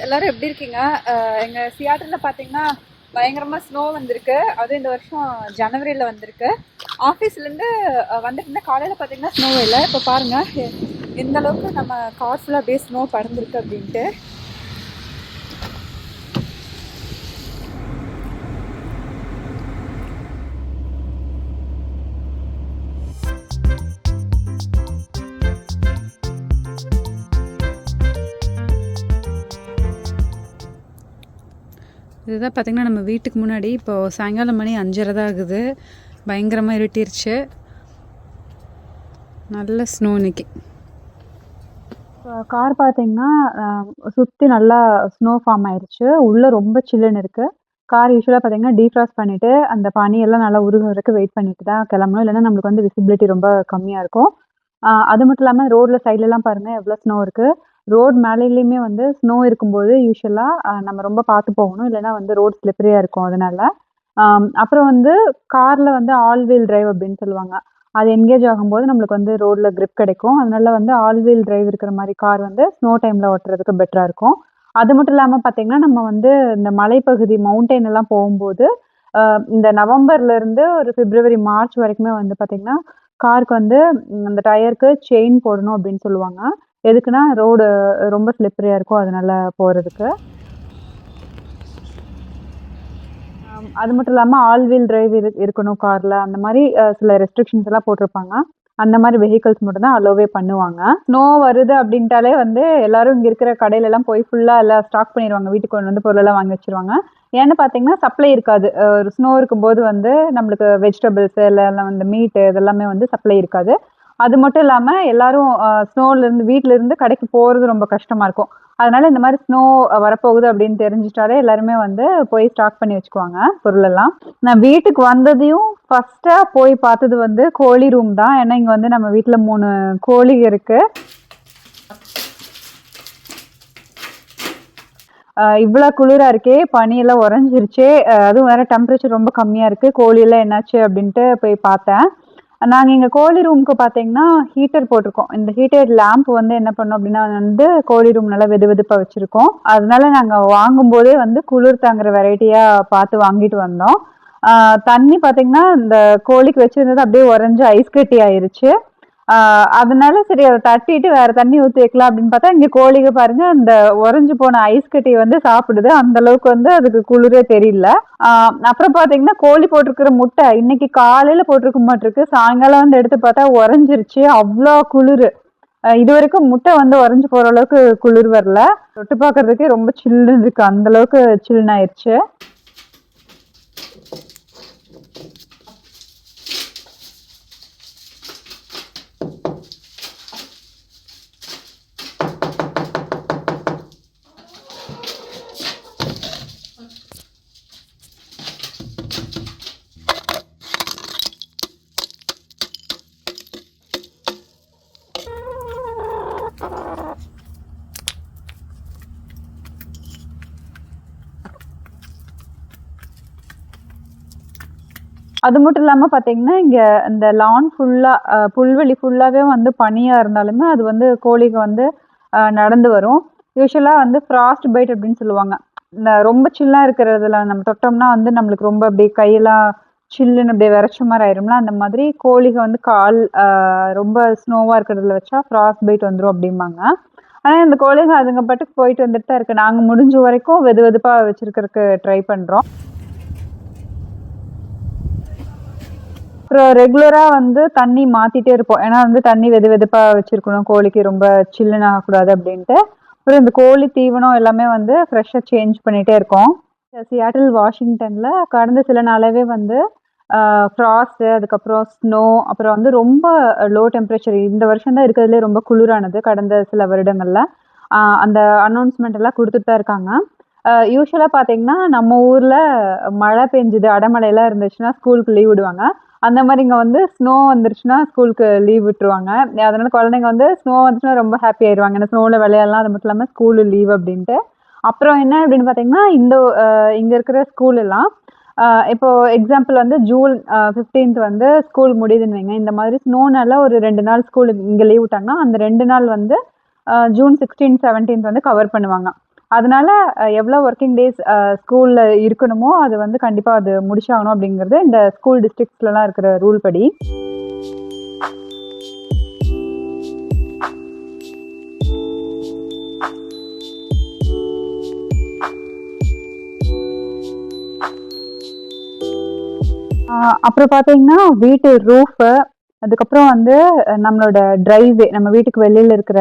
எல்லாரும் எப்படி இருக்கீங்க? எங்கள் எங்க பார்த்தீங்கன்னா பயங்கரமா ஸ்னோ வந்திருக்கு. அதுவும் இந்த வருஷம் ஜனவரியில் வந்திருக்கு. ஆஃபீஸ்லேருந்து வந்துட்டு இருந்த காலையில் பார்த்தீங்கன்னா ஸ்னோ இல்லை. இப்போ பாருங்க எ- எந்த அளவுக்கு நம்ம கார் ஃபுல்லாக அப்படியே ஸ்னோ பறந்துருக்கு அப்படின்ட்டு. இதுதான் பார்த்திங்கன்னா நம்ம வீட்டுக்கு முன்னாடி இப்போது சாயங்காலம் மணி அஞ்சரை தான் ஆகுது. பயங்கரமாக இருட்டிருச்சு. நல்ல ஸ்னோ இன்னைக்கு. கார் பார்த்தீங்கன்னா சுற்றி நல்லா ஸ்னோ ஃபார்ம் ஆயிடுச்சு உள்ளே ரொம்ப சில்லுன்னு இருக்குது கார் யூஸ்வலாக பார்த்தீங்கன்னா டீஃப்ராஸ்ட் பண்ணிவிட்டு அந்த பனியெல்லாம் நல்லா உருக வரைக்கும் வெயிட் பண்ணிட்டு தான் கிளம்பணும். இல்லைன்னா நம்மளுக்கு வந்து விசிபிலிட்டி ரொம்ப கம்மியாக இருக்கும். அது மட்டும் இல்லாமல் ரோட்டில் சைட்லலாம் பாருங்கள் எவ்வளோ ஸ்னோ இருக்குது ரோட் மேலேயுமே வந்து ஸ்னோ இருக்கும்போது யூஸ்வலாக நம்ம ரொம்ப பார்த்து போகணும். இல்லைன்னா வந்து ரோட் ஸ்லிப்பரியாக இருக்கும் அதனால. அப்புறம் வந்து காரில் வந்து ஆல் வீல் டிரைவ் அப்படின்னு சொல்லுவாங்க. அது என்கேஜ் ஆகும்போது நம்மளுக்கு வந்து ரோட்ல கிரிப் கிடைக்கும். அதனால வந்து ஆல் வீல் டிரைவ் இருக்கிற மாதிரி கார் வந்து ஸ்னோ டைம்ல ஓட்டுறதுக்கு பெட்டராக இருக்கும். அது மட்டும் இல்லாமல் பார்த்தீங்கன்னா நம்ம வந்து இந்த மலைப்பகுதி மவுண்டெயின் எல்லாம் போகும்போது இந்த நவம்பர்ல இருந்து ஒரு பிப்ரவரி மார்ச் வரைக்குமே வந்து பார்த்திங்கன்னா காருக்கு வந்து அந்த டயருக்கு செயின் போடணும் அப்படின்னு சொல்லுவாங்க. எதுக்குன்னா ரோடு ரொம்ப ஸ்லிப்ரியாக இருக்கும் அதனால் போகிறதுக்கு அது மட்டும் இல்லாமல் ஆல் வீல் டிரைவ் இரு இருக்கணும் காரில் அந்த மாதிரி சில ரெஸ்ட்ரிக்ஷன்ஸ் எல்லாம் போட்டிருப்பாங்க. அந்த மாதிரி வெஹிக்கல்ஸ் மட்டும் தான் அலோவே பண்ணுவாங்க. ஸ்னோ வருது அப்படின்ட்டாலே வந்து எல்லாரும் இங்கே இருக்கிற கடையிலலாம் போய் ஃபுல்லாக எல்லாம் ஸ்டாக் பண்ணிடுவாங்க. வீட்டுக்கு கொண்டு வந்து பொருளெல்லாம் வாங்கி வச்சிருவாங்க. ஏன்னு பார்த்தீங்கன்னா சப்ளை இருக்காது. ஒரு ஸ்னோ இருக்கும்போது வந்து நம்மளுக்கு வெஜிடபிள்ஸ் எல்லாம் வந்து மீட்டு இதெல்லாமே வந்து சப்ளை இருக்காது. அது மட்டும் இல்லாமல் எல்லாரும் ஸ்னோலேருந்து வீட்டிலேருந்து கடைக்கு போகிறது ரொம்ப கஷ்டமாக இருக்கும். அதனால இந்த மாதிரி ஸ்னோ வரப்போகுது அப்படின்னு தெரிஞ்சிட்டாலே எல்லாருமே வந்து போய் ஸ்டாக் பண்ணி வச்சுக்குவாங்க பொருளெல்லாம். நான் வீட்டுக்கு வந்ததையும் ஃபர்ஸ்ட்டாக போய் பார்த்தது வந்து கோழி ரூம் தான். ஏன்னா இங்கே வந்து நம்ம வீட்டில் மூணு கோழி இருக்குது இவ்வளோ குளிராக இருக்கே பனியெல்லாம் உறைஞ்சிருச்சே. அதுவும் வேறு டெம்பரேச்சர் ரொம்ப கம்மியாக இருக்குது கோழியெல்லாம் என்னாச்சு அப்படின்ட்டு போய் பார்த்தேன். நாங்கள் எங்கள் கோழி ரூமுக்கு பார்த்தீங்கன்னா ஹீட்டர் போட்டிருக்கோம். இந்த ஹீட்டர் லேம்ப் வந்து என்ன பண்ணோம் அப்படின்னா வந்து கோழி ரூம் நல்லா வெது வெதுப்பாக வச்சுருக்கோம். அதனால நாங்கள் வாங்கும்போதே வந்து குளிர் தாங்குற வெரைட்டியாக பார்த்து வாங்கிட்டு வந்தோம். தண்ணி பார்த்தீங்கன்னா இந்த கோழிக்கு வச்சுருந்தது அப்படியே உறைஞ்சு ஐஸ் கட்டி ஆயிருச்சு. அதனால சரி அதை தட்டிட்டு வேற தண்ணி ஊற்றி வைக்கலாம் அப்படின்னு பார்த்தா இங்கே கோழிக பாருங்க அந்த உறைஞ்சு போன ஐஸ் கட்டியை வந்து சாப்பிடுது. அந்த அளவுக்கு வந்து அதுக்கு குளிரே தெரியல. அப்புறம் பார்த்தீங்கன்னா கோழி போட்டிருக்கிற முட்டை இன்னைக்கு காலையில போட்டிருக்க மாட்டிருக்கு. சாயங்காலம் வந்து எடுத்து பார்த்தா உறைஞ்சிருச்சு. அவ்வளோ குளிர். இது வரைக்கும் முட்டை வந்து உறைஞ்சு போற அளவுக்கு குளிர் வரல. தொட்டு பார்க்கறதுக்கே ரொம்ப சில்லுன்னு இருக்கு. அந்த அளவுக்கு சில்லுன்னு ஆயிடுச்சு அது மட்டும் இல்லாமல் பார்த்தீங்கன்னா இங்கே இந்த லான் ஃபுல்லாக புல்வெளி ஃபுல்லாகவே வந்து பனியாக இருந்தாலுமே அது வந்து கோழிக்கு வந்து நடந்து வரும். யூஸ்வலாக வந்து ஃப்ராஸ்ட் பைட் அப்படின்னு சொல்லுவாங்க. இந்த ரொம்ப சில்லாக இருக்கிறதுல நம்ம தொட்டோம்னா வந்து நம்மளுக்கு ரொம்ப அப்படியே கையெல்லாம் சில்லுன்னு அப்படியே விரைச்ச மாதிரி ஆயிரும்ல அந்த மாதிரி கோழிக்கு வந்து கால் ரொம்ப ஸ்னோவாக இருக்கிறதுல வச்சா ஃப்ராஸ்ட் பைட் வந்துடும் அப்படிம்பாங்க. ஆனால் இந்த கோழிங்க அதுங்க பாட்டுக்கு போயிட்டு வந்துட்டு தான் இருக்கு. நாங்கள் முடிஞ்ச வரைக்கும் வெது வெதுப்பாக வச்சிருக்கிறதுக்கு ட்ரை பண்ணுறோம் அப்புறம் ரெகுலராக வந்து தண்ணி மாற்றிட்டே இருப்போம். ஏன்னா வந்து தண்ணி வெது வெதுப்பாக வச்சுருக்கணும். கோழிக்கு ரொம்ப சில்லுன்னு ஆகக்கூடாது அப்படின்ட்டு. அப்புறம் இந்த கோழி தீவனம் எல்லாமே வந்து ஃப்ரெஷ்ஷாக சேஞ்ச் பண்ணிகிட்டே இருக்கோம். சியாட்டில் வாஷிங்டனில் கடந்த சில நாளாவே வந்து ஃப்ராஸ்ட்டு அதுக்கப்புறம் ஸ்னோ அப்புறம் வந்து ரொம்ப லோ டெம்பரேச்சர் இந்த வருஷம் தான் இருக்கிறதுலே ரொம்ப குளிரானது கடந்த சில வருடங்களில். அந்த அனௌன்ஸ்மெண்ட் எல்லாம் கொடுத்துட்டு தான் இருக்காங்க. யூஸ்வலாக பார்த்தீங்கன்னா நம்ம ஊரில் மழை பெஞ்சுது. அடமழையெல்லாம் இருந்துச்சுன்னா ஸ்கூலுக்கு லீவ் விடுவாங்க. அந்த மாதிரி இங்கே வந்து ஸ்னோ வந்துருச்சுன்னா ஸ்கூலுக்கு லீவ் விட்டுருவாங்க. அதனால குழந்தைங்க வந்து ஸ்னோ வந்துச்சுன்னா ரொம்ப ஹாப்பி ஆயிடுவாங்க ஏன்னா ஸ்னோவில் விளையாடலாம் அது மட்டும் இல்லாமல் ஸ்கூலு லீவ் அப்படின்ட்டு. அப்புறம் என்ன அப்படின்னு பார்த்தீங்கன்னா இந்த இங்கே இருக்கிற ஸ்கூல் எல்லாம் இப்போ எக்ஸாம்பிள் வந்து ஜூன் ஃபிஃப்டீன்த் வந்து ஸ்கூல் முடியுதுன்னு வைங்க. இந்த மாதிரி ஸ்னோனால ஒரு ரெண்டு நாள் ஸ்கூல் இங்கே லீவ் விட்டாங்கன்னா அந்த ரெண்டு நாள் வந்து ஜூன் சிக்ஸ்டீன் செவன்டீன்த் வந்து கவர் பண்ணுவாங்க. அதனால எவ்வளோ ஒர்க்கிங் டேஸ் ஸ்கூலில் இருக்கணுமோ அது வந்து கண்டிப்பாக அது முடிச்சாகணும் அப்படிங்கிறது இந்த ஸ்கூல் டிஸ்ட்ரிக்ட்ஸ்லலாம் இருக்கிற ரூல் படி. அப்புறம் பார்த்தீங்கன்னா வீட்டு ரூஃபு அதுக்கப்புறம் வந்து நம்மளோட டிரைவே நம்ம வீட்டுக்கு வெளியில் இருக்கிற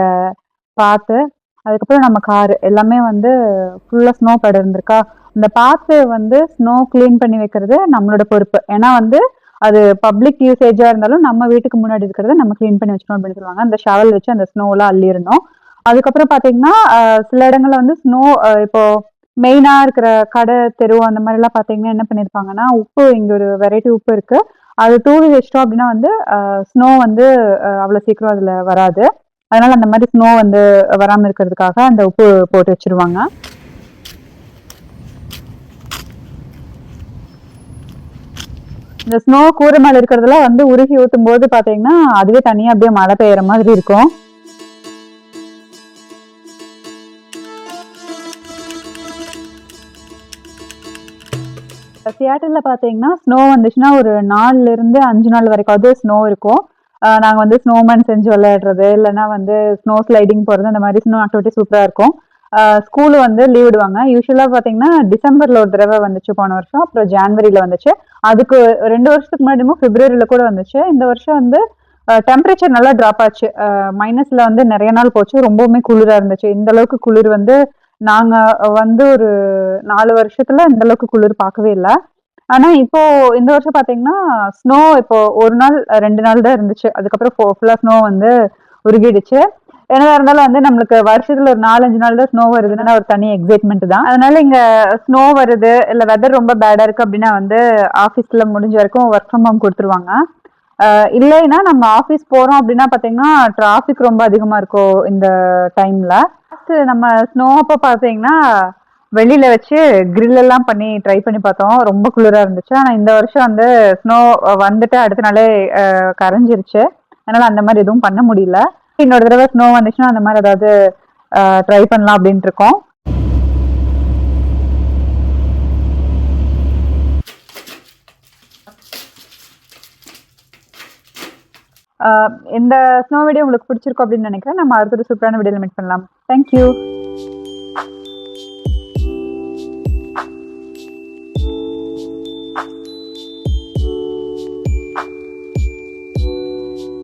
பாத்து அதுக்கப்புறம் நம்ம காரு எல்லாமே வந்து ஃபுல்லாக ஸ்னோ படர்ந்திருக்கா இந்த பாத்து வந்து ஸ்னோ க்ளீன் பண்ணி வைக்கிறது நம்மளோட பொறுப்பு. ஏன்னா வந்து அது பப்ளிக் யூசேஜாக இருந்தாலும் நம்ம வீட்டுக்கு முன்னாடி இருக்கிறத நம்ம க்ளீன் பண்ணி வச்சுக்கணும் அப்படின்னு சொல்லுவாங்க. அந்த ஷவல் வச்சு அந்த ஸ்னோலாம் அள்ளிடணும். அதுக்கப்புறம் பார்த்தீங்கன்னா சில இடங்களில் வந்து ஸ்னோ இப்போ மெயினாக இருக்கிற கடை தெரு அந்த மாதிரிலாம் பார்த்தீங்கன்னா என்ன பண்ணியிருப்பாங்கன்னா உப்பு இங்கே ஒரு வெரைட்டி உப்பு இருக்குது அது தூவி வச்சிட்டோம் அப்படின்னா வந்து ஸ்னோ வந்து அவ்வளோ சீக்கிரம் அதில் வராது. அதனால அந்த மாதிரி ஸ்னோ வந்து வராமல் இருக்கிறதுக்காக அந்த உப்பு போட்டு வச்சிருவாங்க. இந்த ஸ்னோ கூரை மேல இருக்கிறதுல வந்து உருகி ஊத்தும் போது பாத்தீங்கன்னா அதுவே தனியா அப்படியே மழை பெய்யற மாதிரி இருக்கும். சியாட்டில் பார்த்தீங்கன்னா ஸ்னோ வந்துச்சுன்னா ஒரு நாலுல இருந்து அஞ்சு நாள் வரைக்கும் ஸ்னோ இருக்கும். நாங்கள் வந்து ஸ்னோமேன் செஞ்சு விளையாடுறது இல்லைன்னா வந்து ஸ்னோ ஸ்லைடிங் போகிறது அந்த மாதிரி ஸ்னோ ஆக்டிவிட்டி சூப்பராக இருக்கும். ஸ்கூல் வந்து லீவ் விடுவாங்க. யூஸ்வலாக பார்த்தீங்கன்னா டிசம்பரில் ஒரு தடவை வந்துச்சு போன வருஷம் அப்புறம் ஜான்வரியில் வந்துச்சு. அதுக்கு ரெண்டு வருஷத்துக்கு முன்னாடியும் பிப்ரவரியில் கூட வந்துச்சு. இந்த வருஷம் வந்து டெம்பரேச்சர் நல்லா ட்ராப் ஆச்சு. மைனஸில் வந்து நிறைய நாள் போச்சு. ரொம்பவுமே குளிராக இருந்துச்சு. இந்த அளவுக்கு குளிர் வந்து நாங்கள் வந்து ஒரு நாலு வருஷத்தில் இந்த அளவுக்கு குளிர் பார்க்கவே இல்லை. ஆனா இப்போ இந்த வருஷம் பாத்தீங்கன்னா ஸ்னோ இப்போ ஒரு நாள் ரெண்டு நாள் தான் இருந்துச்சு. அதுக்கப்புறம் ஃபுல்லா ஸ்னோ வந்து உருகிடுச்சு. என்னதா இருந்தாலும் வந்து நம்மளுக்கு வருஷத்துல ஒரு நாலஞ்சு நாள் தான் ஸ்னோ வருதுன்னா ஒரு தனி எக்ஸைட்மெண்ட் தான். அதனால இங்க ஸ்னோ வருது இல்ல வெதர் ரொம்ப பேடா இருக்கு அப்படின்னா வந்து ஆபீஸ்ல முடிஞ்ச வரைக்கும் ஒர்க் ஃப்ரம் ஹோம் கொடுத்துருவாங்க. இல்லைன்னா நம்ம ஆஃபீஸ் போறோம் அப்படின்னா பாத்தீங்கன்னா டிராஃபிக் ரொம்ப அதிகமா இருக்கும் இந்த டைம்ல நம்ம ஸ்னோ அப்போ பாத்தீங்கன்னா வெளியில வச்சு கிரில் எல்லாம் பண்ணி ட்ரை பண்ணி பார்த்தோம். ரொம்ப குளிரா இருந்துச்சு. ஆனா இந்த வருஷம் வந்து ஸ்னோ வந்துட்டு அடுத்த நாளே கரைஞ்சிருச்சு. அதனால அந்த மாதிரி எதுவும் பண்ண முடியல. இன்னொரு தடவை ஸ்னோ வந்துச்சுன்னா அந்த மாதிரி ஏதாவது ட்ரை பண்ணலாம் அப்படின்ட்டு இருக்கோம். இந்த ஸ்னோ வீடியோ உங்களுக்கு பிடிச்சிருக்கும் அப்படின்னு நினைக்கிறேன். நம்ம அடுத்த சூப்பரான வீடியோ மீட் பண்ணலாம். தேங்க்யூ